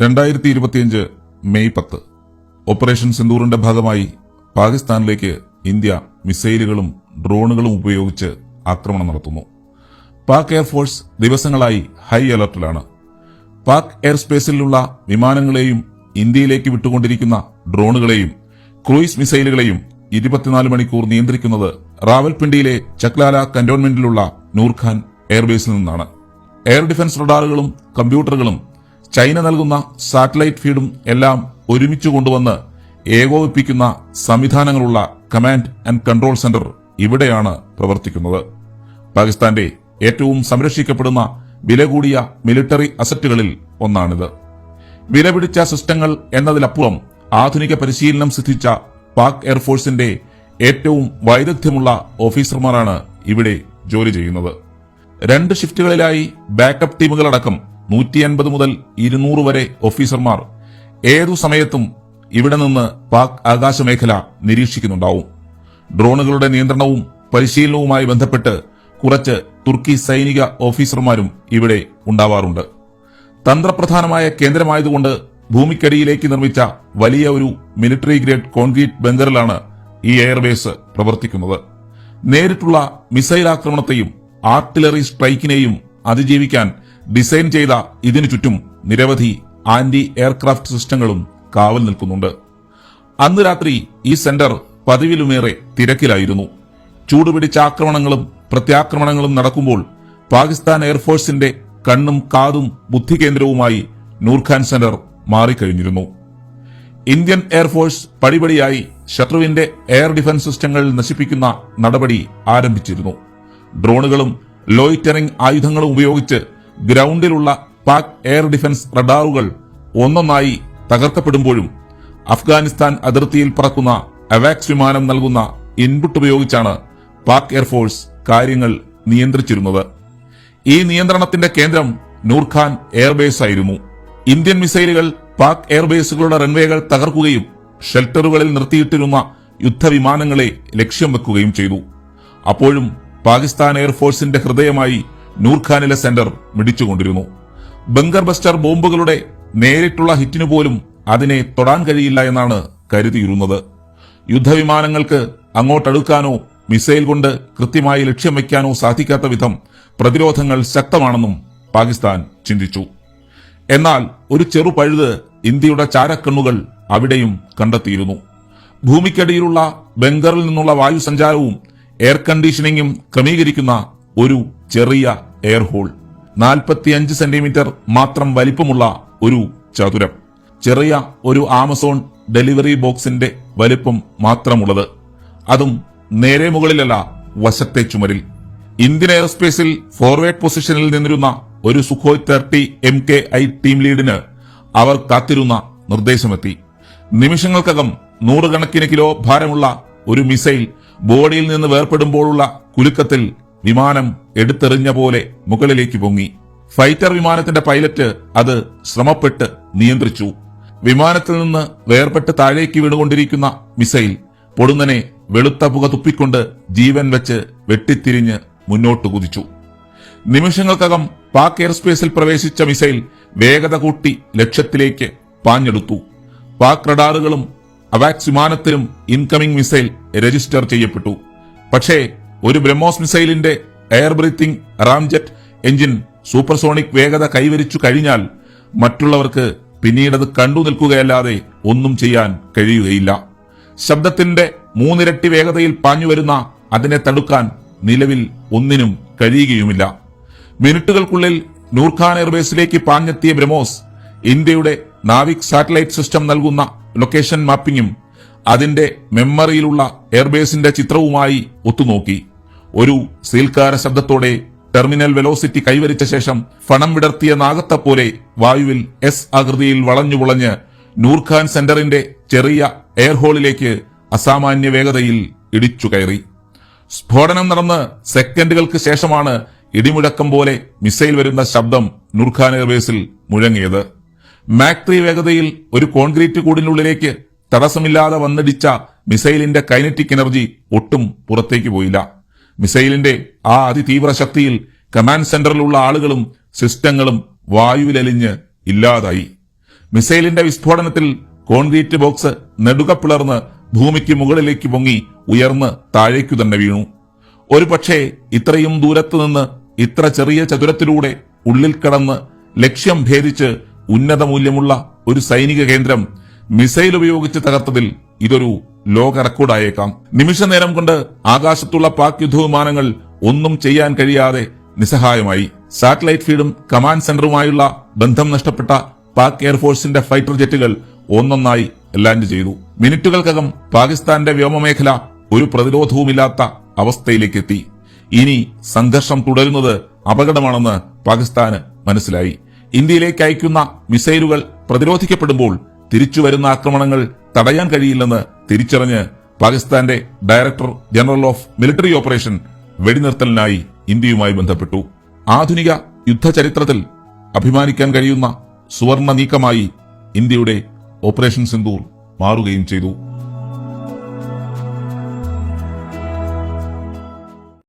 രണ്ടായിരത്തി ഇരുപത്തിയഞ്ച് മെയ് പത്ത്. ഓപ്പറേഷൻ സിന്ദൂറിന്റെ ഭാഗമായി പാകിസ്ഥാനിലേക്ക് ഇന്ത്യ മിസൈലുകളും ഡ്രോണുകളും ഉപയോഗിച്ച് ആക്രമണം നടത്തുന്നു. പാക് എയർഫോഴ്സ് ദിവസങ്ങളായി ഹൈ അലർട്ടിലാണ്. പാക് എയർ സ്പേസിലുള്ള വിമാനങ്ങളെയും ഇന്ത്യയിലേക്ക് വിട്ടുകൊണ്ടിരിക്കുന്ന ഡ്രോണുകളെയും ക്രൂയിസ് മിസൈലുകളെയും ഇരുപത്തിനാല് മണിക്കൂർ നിയന്ത്രിക്കുന്നത് റാവൽപിണ്ടിയിലെ ചക്ലാല കന്റോൺമെന്റിലുള്ള നൂർഖാൻ എയർബേസിൽ നിന്നാണ്. എയർ ഡിഫൻസ് റഡാറുകളും കമ്പ്യൂട്ടറുകളും ചൈന നൽകുന്ന സാറ്റലൈറ്റ് ഫീഡും എല്ലാം ഒരുമിച്ച് കൊണ്ടുവന്ന് ഏകോപിപ്പിക്കുന്ന സംവിധാനങ്ങളുള്ള കമാൻഡ് ആൻഡ് കൺട്രോൾ സെന്റർ ഇവിടെയാണ് പ്രവർത്തിക്കുന്നത്. പാകിസ്ഥാന്റെ ഏറ്റവും സംരക്ഷിക്കപ്പെടുന്ന വില കൂടിയ മിലിറ്ററി അസറ്റുകളിൽ ഒന്നാണിത്. വിലപിടിച്ച സിസ്റ്റങ്ങൾ എന്നതിലപ്പുറം ആധുനിക പരിശീലനം സിദ്ധിച്ച പാക് എയർഫോഴ്സിന്റെ ഏറ്റവും വൈദഗ്ധ്യമുള്ള ഓഫീസർമാരാണ് ഇവിടെ ജോലി ചെയ്യുന്നത്. രണ്ട് ഷിഫ്റ്റുകളിലായി ബാക്കപ്പ് ടീമുകളടക്കം നൂറ്റി അൻപത് മുതൽ ഇരുന്നൂറ് വരെ ഓഫീസർമാർ ഏതു സമയത്തും ഇവിടെ നിന്ന് പാക് ആകാശമേഖല നിരീക്ഷിക്കുന്നുണ്ടാവും. ഡ്രോണുകളുടെ നിയന്ത്രണവും പരിശീലനവുമായി ബന്ധപ്പെട്ട് കുറച്ച് തുർക്കി സൈനിക ഓഫീസർമാരും ഇവിടെ ഉണ്ടാവാറുണ്ട്. തന്ത്രപ്രധാനമായ കേന്ദ്രമായതുകൊണ്ട് ഭൂമിക്കടിയിലേക്ക് നിർമ്മിച്ച വലിയ ഒരു മിലിറ്ററി ഗ്രേഡ് കോൺക്രീറ്റ് ബങ്കറിലാണ് ഈ എയർബേസ് പ്രവർത്തിക്കുന്നത്. നേരിട്ടുള്ള മിസൈൽ ആക്രമണത്തെയും ആർട്ടിലറി സ്ട്രൈക്കിനെയും അതിജീവിക്കാൻ ഡിസൈൻ ചെയ്ത ഇതിനു ചുറ്റും നിരവധി ആന്റി എയർക്രാഫ്റ്റ് സിസ്റ്റങ്ങളും കാവൽ നിൽക്കുന്നുണ്ട്. അന്ന് രാത്രി ഈ സെന്റർ പതിവിലുമേറെ തിരക്കിലായിരുന്നു. ചൂടുപിടിച്ച ആക്രമണങ്ങളും പ്രത്യാക്രമണങ്ങളും നടക്കുമ്പോൾ പാകിസ്ഥാൻ എയർഫോഴ്സിന്റെ കണ്ണും കാതും ബുദ്ധി കേന്ദ്രവുമായി നൂർഖാൻ സെന്റർ മാറിക്കഴിഞ്ഞിരുന്നു. ഇന്ത്യൻ എയർഫോഴ്സ് പടിപടിയായി ശത്രുവിന്റെ എയർ ഡിഫൻസ് സിസ്റ്റങ്ങൾ നശിപ്പിക്കുന്ന നടപടി ആരംഭിച്ചിരുന്നു. ഡ്രോണുകളും ലോയിറ്ററിംഗ് ആയുധങ്ങളും ഉപയോഗിച്ച് ഗ്രൗണ്ടിലുള്ള പാക് എയർ ഡിഫൻസ് റഡാറുകൾ ഒന്നൊന്നായി തകർക്കപ്പെടുമ്പോഴും അഫ്ഗാനിസ്ഥാൻ അതിർത്തിയിൽ പറക്കുന്ന അവാക്സ് വിമാനം നൽകുന്ന ഇൻപുട്ട് ഉപയോഗിച്ചാണ് പാക് എയർഫോഴ്സ് കാര്യങ്ങൾ നിയന്ത്രിച്ചിരുന്നത്. ഈ നിയന്ത്രണത്തിന്റെ കേന്ദ്രം നൂർഖാൻ എയർബേസ് ആയിരുന്നു. ഇന്ത്യൻ മിസൈലുകൾ പാക് എയർബേസുകളുടെ റൺവേകൾ തകർക്കുകയും ഷെൽട്ടറുകളിൽ നിർത്തിയിട്ടിരുന്ന യുദ്ധവിമാനങ്ങളെ ലക്ഷ്യം വെക്കുകയും ചെയ്തു. അപ്പോഴും പാകിസ്ഥാൻ എയർഫോഴ്സിന്റെ ഹൃദയമായി നൂർഖാനിലെ സെന്റർ മിടിച്ചുകൊണ്ടിരുന്നു. ബങ്കർ ബസ്റ്റർ ബോംബുകളുടെ നേരിട്ടുള്ള ഹിറ്റിനു പോലും അതിനെ തൊടാൻ കഴിയില്ല എന്നാണ് കരുതിയിരുന്നത്. യുദ്ധവിമാനങ്ങൾക്ക് അങ്ങോട്ടടുക്കാനോ മിസൈൽ കൊണ്ട് കൃത്യമായി ലക്ഷ്യം വയ്ക്കാനോ സാധിക്കാത്ത വിധം പ്രതിരോധങ്ങൾ ശക്തമാണെന്നും പാകിസ്ഥാൻ ചിന്തിച്ചു. എന്നാൽ ഒരു ചെറു പഴുത് ഇന്ത്യയുടെ ചാരക്കണ്ണുകൾ അവിടെയും കണ്ടെത്തിയിരുന്നു. ഭൂമിക്കടിയിലുള്ള ബംഗറിൽ നിന്നുള്ള വായു സഞ്ചാരവും എയർ കണ്ടീഷനിങ്ങും ക്രമീകരിക്കുന്ന ഒരു ചെറിയ എയർ ഹോൾ. നാൽപ്പത്തിയഞ്ച് സെന്റിമീറ്റർ മാത്രം വലിപ്പമുള്ള ഒരു ചതുരം. ചെറിയ ഒരു ആമസോൺ ഡെലിവറി ബോക്സിന്റെ വലിപ്പം മാത്രമുള്ളത്. അതും നേരെ മുകളിലല്ല വശത്തെ ചുമരിൽ. ഇന്ത്യൻ എയർസ്പേസിൽ ഫോർവേഡ് പൊസിഷനിൽ നിന്നിരുന്ന ഒരു Sukhoi thirty M K I team ലീഡിന് അവർ കാത്തിരുന്ന നിർദ്ദേശമെത്തി. നിമിഷങ്ങൾക്കകം നൂറുകണക്കിന് കിലോ ഭാരമുള്ള ഒരു മിസൈൽ ബോഡിയിൽ നിന്ന് വേർപെടുമ്പോഴുള്ള കുലുക്കത്തിൽ വിമാനം എടുത്തെറിഞ്ഞ പോലെ മുകളിലേക്ക് പൊങ്ങി. ഫൈറ്റർ വിമാനത്തിന്റെ പൈലറ്റ് അത് ശ്രമപ്പെട്ട് നിയന്ത്രിച്ചു. വിമാനത്തിൽ നിന്ന് വേർപെട്ട് താഴേക്ക് വീണുകൊണ്ടിരിക്കുന്ന മിസൈൽ പൊടുന്നനെ വെളുത്ത പുക തുപ്പിക്കൊണ്ട് ജീവൻ വെച്ച് വെട്ടിത്തിരിഞ്ഞ് മുന്നോട്ട് കുതിച്ചു. നിമിഷങ്ങൾക്കകം പാക് എയർസ്പേസിൽ പ്രവേശിച്ച മിസൈൽ വേഗത കൂട്ടി ലക്ഷ്യത്തിലേക്ക് പാഞ്ഞെടുത്തു. പാക് റഡാറുകളും അവാക്സ് വിമാനത്തിലും ഇൻകമിംഗ് മിസൈൽ രജിസ്റ്റർ ചെയ്യപ്പെട്ടു. പക്ഷേ ഒരു BrahMos മിസൈലിന്റെ air breathing ramjet engine supersonic വേഗത കൈവരിച്ചു കഴിഞ്ഞാൽ മറ്റുള്ളവർക്ക് പിന്നീടത് കണ്ടു നിൽക്കുകയല്ലാതെ ഒന്നും ചെയ്യാൻ കഴിയുകയില്ല. ശബ്ദത്തിന്റെ മൂന്നിരട്ടി വേഗതയിൽ പാഞ്ഞു വരുന്ന അതിനെ തടുക്കാൻ നിലവിൽ ഒന്നിനും കഴിയുകയുമില്ല. മിനിറ്റുകൾക്കുള്ളിൽ നൂർഖാൻ എയർബേസിലേക്ക് പാഞ്ഞെത്തിയ ബ്രഹ്മോസ് ഇന്ത്യയുടെ നാവിക് സാറ്റലൈറ്റ് സിസ്റ്റം നൽകുന്ന ലൊക്കേഷൻ മാപ്പിംഗും അതിന്റെ മെമ്മറിയിലുള്ള എയർബേസിന്റെ ചിത്രവുമായി ഒത്തുനോക്കി. ഒരു സീൽക്കാര ശബ്ദത്തോടെ ടെർമിനൽ വെലോസിറ്റി കൈവരിച്ച ശേഷം ഫണം വിടർത്തിയ നാഗത്തെപ്പോലെ വായുവിൽ എസ് ആകൃതിയിൽ വളഞ്ഞു പുളഞ്ഞ് നൂർഖാൻ സെന്ററിന്റെ ചെറിയ എയർഹോളിലേക്ക് അസാമാന്യ വേഗതയിൽ ഇടിച്ചു കയറി. സ്ഫോടനം നടന്ന് സെക്കൻഡുകൾക്ക് ശേഷമാണ് ഇടിമുഴക്കം പോലെ മിസൈൽ വരുന്ന ശബ്ദം നൂർഖാൻ എയർബേസിൽ മുഴങ്ങിയത്. മാക് വേഗതയിൽ ഒരു കോൺക്രീറ്റ് കൂടിനുള്ളിലേക്ക് തടസ്സമില്ലാതെ വന്നിടിച്ച മിസൈലിന്റെ കൈനറ്റിക് എനർജി ഒട്ടും പുറത്തേക്ക് പോയില്ല. മിസൈലിന്റെ ആ അതിതീവ്ര ശക്തിയിൽ കമാൻഡ് സെന്ററിലുള്ള ആളുകളും സിസ്റ്റങ്ങളും വായുവിലലിഞ്ഞ് ഇല്ലാതായി. മിസൈലിന്റെ വിസ്ഫോടനത്തിൽ കോൺക്രീറ്റ് ബോക്സ് നെടുക പിളർന്ന് ഭൂമിക്ക് മുകളിലേക്ക് പൊങ്ങി ഉയർന്ന് താഴേക്കു തന്നെ വീണു. ഒരു പക്ഷേ ഇത്രയും ദൂരത്തു നിന്ന് ഇത്ര ചെറിയ ചതുരത്തിലൂടെ ഉള്ളിൽ കടന്ന് ലക്ഷ്യം ഭേദിച്ച് ഉന്നത മൂല്യമുള്ള ഒരു സൈനിക കേന്ദ്രം മിസൈൽ ഉപയോഗിച്ച് തകർത്തതിൽ ഇതൊരു ലോക റെക്കോർഡായേക്കാം. നിമിഷ നേരം കൊണ്ട് ആകാശത്തുള്ള പാക് യുദ്ധവിമാനങ്ങൾ ഒന്നും ചെയ്യാൻ കഴിയാതെ നിസ്സഹായമായി. സാറ്റലൈറ്റ് ഫീഡും കമാൻഡ് സെന്ററുമായുള്ള ബന്ധം നഷ്ടപ്പെട്ട പാക് എയർഫോഴ്സിന്റെ ഫൈറ്റർ ജെറ്റുകൾ ഒന്നൊന്നായി ലാൻഡ് ചെയ്തു. മിനിറ്റുകൾക്കകം പാകിസ്ഥാന്റെ വ്യോമമേഖല ഒരു പ്രതിരോധവുമില്ലാത്ത അവസ്ഥയിലേക്ക് എത്തി ഇനി സംഘർഷം തുടരുന്നത് അപകടമാണെന്ന് പാകിസ്ഥാന് മനസ്സിലായി. ഇന്ത്യയിലേക്ക് അയക്കുന്ന മിസൈലുകൾ പ്രതിരോധിക്കപ്പെടുമ്പോൾ തിരിച്ചുവരുന്ന ആക്രമണങ്ങൾ തടയാൻ കഴിയില്ലെന്ന് തിരിച്ചറിഞ്ഞ് പാകിസ്ഥാന്റെ director general of military operation വെടിനിർത്തലിനായി ഇന്ത്യയുമായി ബന്ധപ്പെട്ടു. ആധുനിക യുദ്ധചരിത്രത്തിൽ അഭിമാനിക്കാൻ കഴിയുന്ന സുവർണ നീക്കമായി ഇന്ത്യയുടെ ഓപ്പറേഷൻ സിന്ദൂർ മാറുകയും ചെയ്തു.